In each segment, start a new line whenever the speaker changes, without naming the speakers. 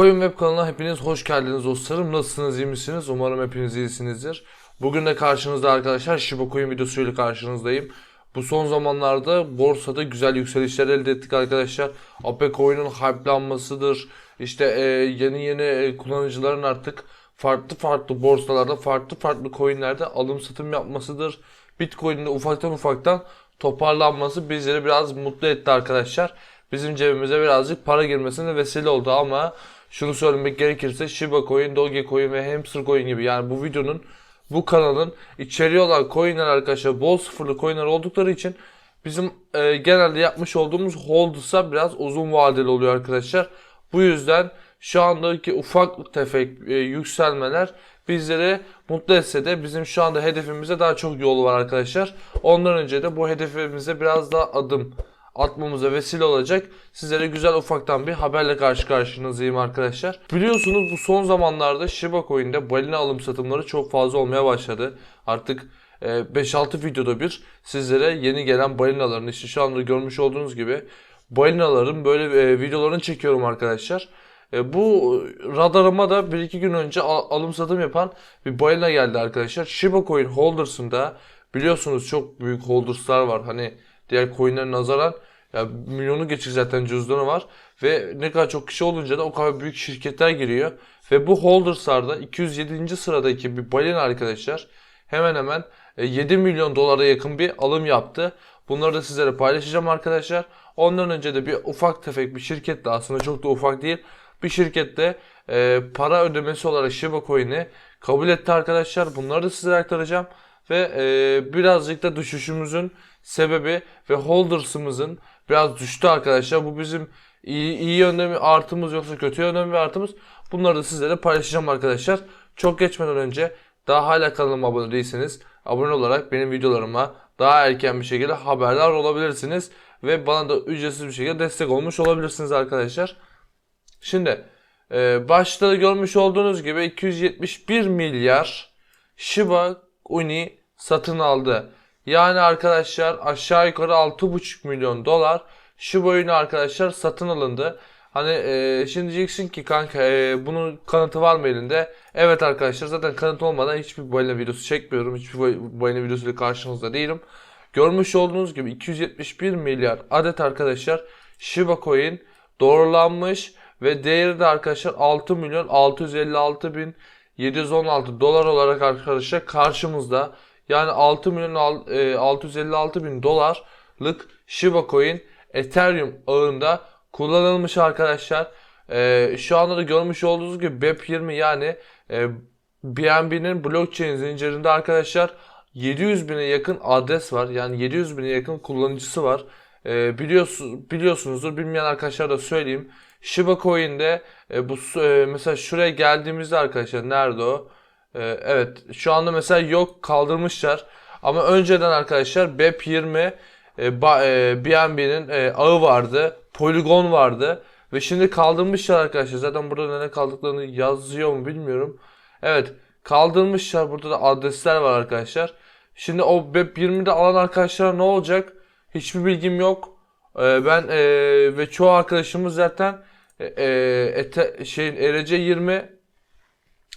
Oyun Web kanalına hepiniz hoş geldiniz dostlarım. Nasılsınız, iyi misiniz? Umarım hepiniz iyisinizdir. Bugün de karşınızda arkadaşlar Shiba Coin videosuyla karşınızdayım. Bu son zamanlarda borsada güzel yükselişler elde ettik arkadaşlar. APE Coin'in hype'lanmasıdır. İşte e, yeni yeni e, kullanıcıların artık farklı farklı borsalarda, farklı farklı coinlerde alım satım yapmasıdır. Bitcoin'in de ufaktan ufaktan toparlanması bizleri biraz mutlu etti arkadaşlar. Bizim cebimize birazcık para girmesine vesile oldu ama şunu söylemek gerekirse Shiba Coin, Dogecoin ve Hamster Coin gibi yani bu videonun bu kanalın içeriği olan coinler arkadaşlar bol sıfırlı coinler oldukları için bizim e, genelde yapmış olduğumuz hold'sa biraz uzun vadeli oluyor arkadaşlar. Bu yüzden şu andaki ufak tefek e, yükselmeler bizleri mutlu etse de bizim şu anda hedefimize daha çok yol var arkadaşlar. Ondan önce de bu hedefimize biraz daha adım atmamıza vesile olacak. Sizlere güzel ufaktan bir haberle karşı karşınızdayım arkadaşlar. Biliyorsunuz bu son zamanlarda Shiba Coin'de balina alım satımları çok fazla olmaya başladı. Artık e, 5-6 videoda bir sizlere yeni gelen balinaların işte şu anda görmüş olduğunuz gibi balinaların böyle e, videolarını çekiyorum arkadaşlar. E, bu radarıma da 1-2 gün önce al- alım satım yapan bir balina geldi arkadaşlar. Shiba Coin Holders'ında biliyorsunuz çok büyük holders'lar var. Hani diğer coin'lere nazaran ya milyonu geçik zaten cüzdanı var ve ne kadar çok kişi olunca da o kadar büyük şirketler giriyor ve bu holders'larda 207. sıradaki bir balina arkadaşlar hemen hemen e, 7 milyon dolara yakın bir alım yaptı. Bunları da sizlere paylaşacağım arkadaşlar. Ondan önce de bir ufak tefek bir şirketle aslında çok da ufak değil bir şirkette e, para ödemesi olarak Shiba Coin'i kabul etti arkadaşlar. Bunları da sizlere aktaracağım ve e, birazcık da düşüşümüzün sebebi ve holders'ımızın biraz düştü arkadaşlar. Bu bizim iyi, iyi yönde mi artımız yoksa kötü yönde mi artımız? Bunları da sizlere paylaşacağım arkadaşlar. Çok geçmeden önce daha hala kanalıma abone değilseniz abone olarak benim videolarıma daha erken bir şekilde haberdar olabilirsiniz. Ve bana da ücretsiz bir şekilde destek olmuş olabilirsiniz arkadaşlar. Şimdi e, başta görmüş olduğunuz gibi 271 milyar Shiba Uni satın aldı. Yani arkadaşlar aşağı yukarı 6,5 milyon dolar Shiba Uni arkadaşlar satın alındı. Hani e, şimdi diyeceksin ki kanka e, bunun kanıtı var mı elinde? Evet arkadaşlar zaten kanıt olmadan hiçbir balina videosu çekmiyorum. Hiçbir balina videosuyla karşınızda değilim. Görmüş olduğunuz gibi 271 milyar adet arkadaşlar Shiba Coin doğrulanmış ve değeri de arkadaşlar 6 milyon 656 bin 716 dolar olarak arkadaşlar karşımızda. Yani 6 milyon al- e, 656 bin dolarlık Shiba Coin Ethereum ağında kullanılmış arkadaşlar. E, şu anda da görmüş olduğunuz gibi BEP20 yani e, BNB'nin blockchain zincirinde arkadaşlar 700 bine yakın adres var. Yani 700 bine yakın kullanıcısı var. Biliyorsunuz, biliyorsunuzdur. Bilmeyen arkadaşlar da söyleyeyim. Shiba Coin'de bu mesela şuraya geldiğimizde arkadaşlar nerede o? E, evet şu anda mesela yok kaldırmışlar. Ama önceden arkadaşlar BEP20 e, ba- e, BNB'nin e, ağı vardı. Polygon vardı. Ve şimdi kaldırmışlar arkadaşlar. Zaten burada nereye kaldıklarını yazıyor mu bilmiyorum. Evet kaldırmışlar. Burada da adresler var arkadaşlar. Şimdi o BEP20'de alan arkadaşlar ne olacak? Hiçbir bilgim yok. Ee, ben e, ve çoğu arkadaşımız zaten e, e, ete, şeyin ERC20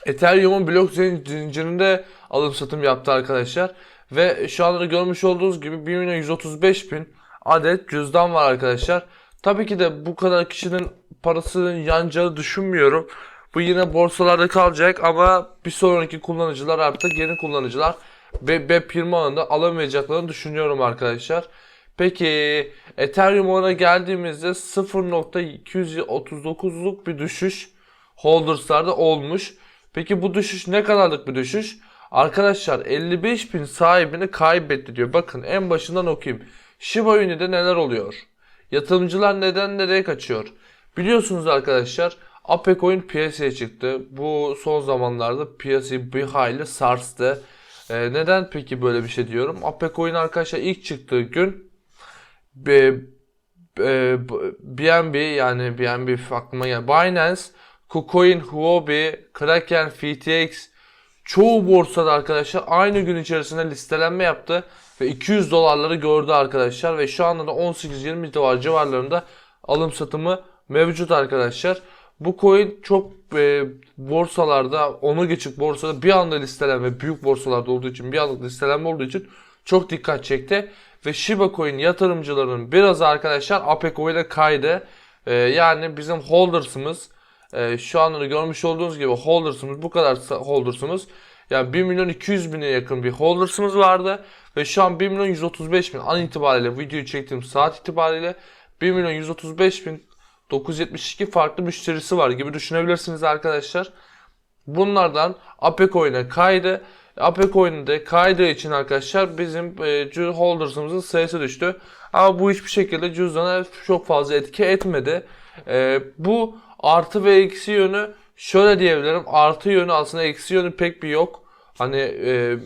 Ethereum'un blok zincirinde alım satım yaptı arkadaşlar. Ve şu anda da görmüş olduğunuz gibi 1 milyon 135 bin adet cüzdan var arkadaşlar. Tabii ki de bu kadar kişinin parasının yanacağını düşünmüyorum. Bu yine borsalarda kalacak ama bir sonraki kullanıcılar artık yeni kullanıcılar ve BEP20 alanında alamayacaklarını düşünüyorum arkadaşlar. Peki Ethereum ona geldiğimizde 0.239'luk bir düşüş holders'larda olmuş. Peki bu düşüş ne kadarlık bir düşüş? Arkadaşlar 55 bin sahibini kaybetti diyor. Bakın en başından okuyayım. Shiba Uni'de neler oluyor? Yatırımcılar neden nereye kaçıyor? Biliyorsunuz arkadaşlar Ape Coin piyasaya çıktı. Bu son zamanlarda piyasayı bir hayli sarstı. Ee, neden peki böyle bir şey diyorum? Ape Coin arkadaşlar ilk çıktığı gün BNB yani BNB aklıma gel Binance, KuCoin, Huobi, Kraken, FTX çoğu borsada arkadaşlar aynı gün içerisinde listelenme yaptı ve 200 dolarları gördü arkadaşlar ve şu anda da 18-20 dolar civarlarında alım satımı mevcut arkadaşlar. Bu coin çok e, borsalarda onu geçip borsada bir anda listelenme büyük borsalarda olduğu için bir anlık listelenme olduğu için çok dikkat çekti. Ve Shiba Coin yatırımcılarının biraz arkadaşlar APECO'ya kaydı. E, yani bizim holders'ımız e, şu anda da görmüş olduğunuz gibi holders'ımız bu kadar holders'ımız yani 1 milyon 200 bine yakın bir holders'ımız vardı. Ve şu an 1 milyon 135 bin an itibariyle videoyu çektiğim saat itibariyle 1 milyon 135 bin 972 farklı müşterisi var gibi düşünebilirsiniz arkadaşlar. Bunlardan APECOIN'e kaydı. APECOIN'de kaydığı için arkadaşlar bizim e, holders'ımızın sayısı düştü. Ama bu hiçbir şekilde cüzdana çok fazla etki etmedi. E, bu artı ve eksi yönü şöyle diyebilirim. Artı yönü aslında eksi yönü pek bir yok. Hani e,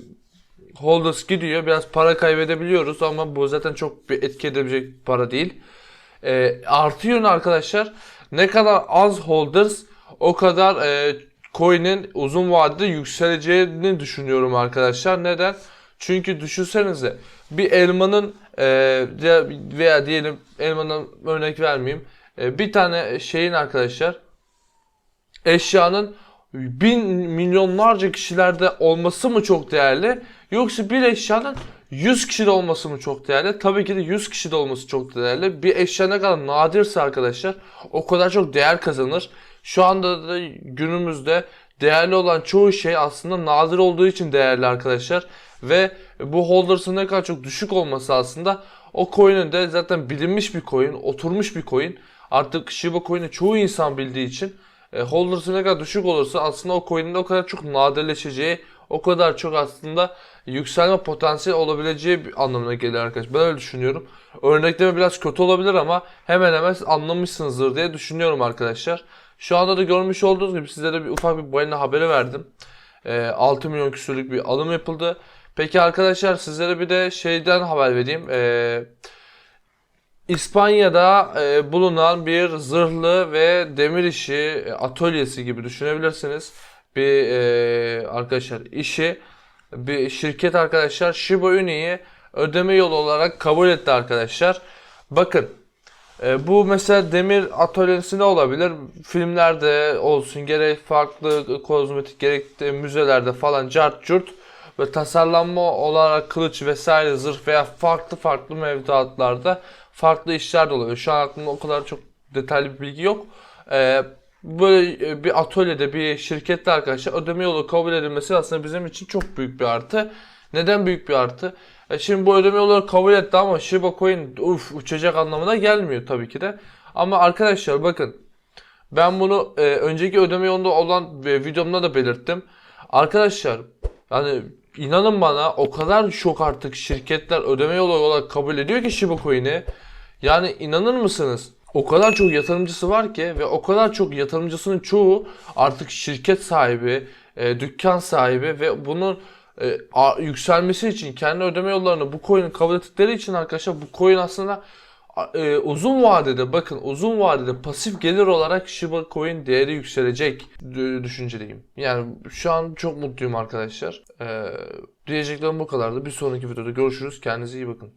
holders gidiyor biraz para kaybedebiliyoruz ama bu zaten çok bir etki edebilecek para değil. E, artı yönü arkadaşlar ne kadar az holders o kadar e, coin'in uzun vadede yükseleceğini düşünüyorum arkadaşlar. Neden? Çünkü düşünsenize bir elmanın e, ya- veya diyelim elmanın örnek vermeyeyim. E, bir tane şeyin arkadaşlar eşyanın bin milyonlarca kişilerde olması mı çok değerli yoksa bir eşyanın 100 kişide olması mı çok değerli? Tabii ki de 100 kişide olması çok değerli. Bir eşya ne kadar nadirse arkadaşlar o kadar çok değer kazanır. Şu anda da günümüzde değerli olan çoğu şey aslında nadir olduğu için değerli arkadaşlar. Ve bu holders'ın ne kadar çok düşük olması aslında o coin'in de zaten bilinmiş bir coin, oturmuş bir coin. Artık Shiba Coin'i çoğu insan bildiği için e, holders'ı ne kadar düşük olursa aslında o coin'in o kadar çok nadirleşeceği, o kadar çok aslında yükselme potansiyeli olabileceği bir anlamına geliyor arkadaşlar. Ben öyle düşünüyorum. Örnekleme biraz kötü olabilir ama hemen hemen anlamışsınızdır diye düşünüyorum arkadaşlar. Şu anda da görmüş olduğunuz gibi sizlere bir ufak bir balina haberi verdim. E, 6 milyon küsürlük bir alım yapıldı. Peki arkadaşlar sizlere bir de şeyden haber vereyim. E, İspanya'da e, bulunan bir zırhlı ve demir işi e, atölyesi gibi düşünebilirsiniz. Bir e, arkadaşlar işi bir şirket arkadaşlar Shiba Inu'yu ödeme yolu olarak kabul etti arkadaşlar. Bakın e, bu mesela demir atölyesi ne olabilir? Filmlerde olsun gerek farklı kozmetik gerek de müzelerde falan cart curt ve tasarlanma olarak kılıç vesaire zırh veya farklı farklı mevduatlarda farklı işler de oluyor. Şu an aklımda o kadar çok detaylı bir bilgi yok. Ee, böyle e, bir atölyede bir şirkette arkadaşlar ödeme yolu kabul edilmesi aslında bizim için çok büyük bir artı. Neden büyük bir artı? E şimdi bu ödeme yolları kabul etti ama Shiba Coin uf uçacak anlamına gelmiyor tabii ki de. Ama arkadaşlar bakın ben bunu e, önceki ödeme yolunda olan e, videomda da belirttim. Arkadaşlar yani inanın bana o kadar çok artık şirketler ödeme yolu olarak kabul ediyor ki Shiba Coin'i. Yani inanır mısınız? O kadar çok yatırımcısı var ki ve o kadar çok yatırımcısının çoğu artık şirket sahibi, e, dükkan sahibi ve bunun e, a- yükselmesi için kendi ödeme yollarını bu coin'i kabul ettikleri için arkadaşlar bu coin aslında e, uzun vadede bakın uzun vadede pasif gelir olarak Shiba Coin değeri yükselecek dü- düşünceliyim. Yani şu an çok mutluyum arkadaşlar. E, diyeceklerim bu kadardı. Bir sonraki videoda görüşürüz. Kendinize iyi bakın.